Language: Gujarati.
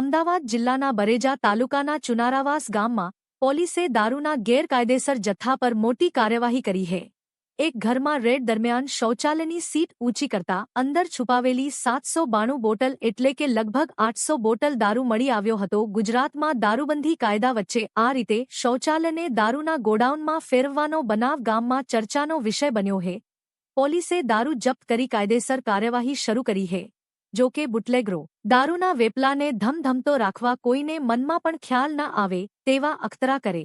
અમદાવાદ જિલ્લાના બરેજા તાલુકાના ચુનારાવાસ ગામમાં પોલીસે દારૂના ગેરકાયદેસર જથ્થા પર મોટી કાર્યવાહી કરી છે એક ઘરમાં રેડ દરમિયાન શૌચાલયની સીટ ઊંચી કરતા અંદર છુપાવેલી સાતસો બાણું બોટલ એટલે કે લગભગ આઠસો બોટલ દારૂ મળી આવ્યો હતો. ગુજરાતમાં દારૂબંધી કાયદા વચ્ચે આ રીતે શૌચાલયને દારૂના ગોડાઉનમાં ફેરવવાનો બનાવ ગામમાં ચર્ચાનો વિષય બન્યો છે પોલીસે દારૂ જપ્ત કરી કાયદેસર કાર્યવાહી શરૂ કરી છે જો કે બુટલેગરો દારૂના વેપલાને ધમધમતો રાખવા કોઈને મનમાં પણ ખ્યાલ ન આવે તેવા અખતરા કરે.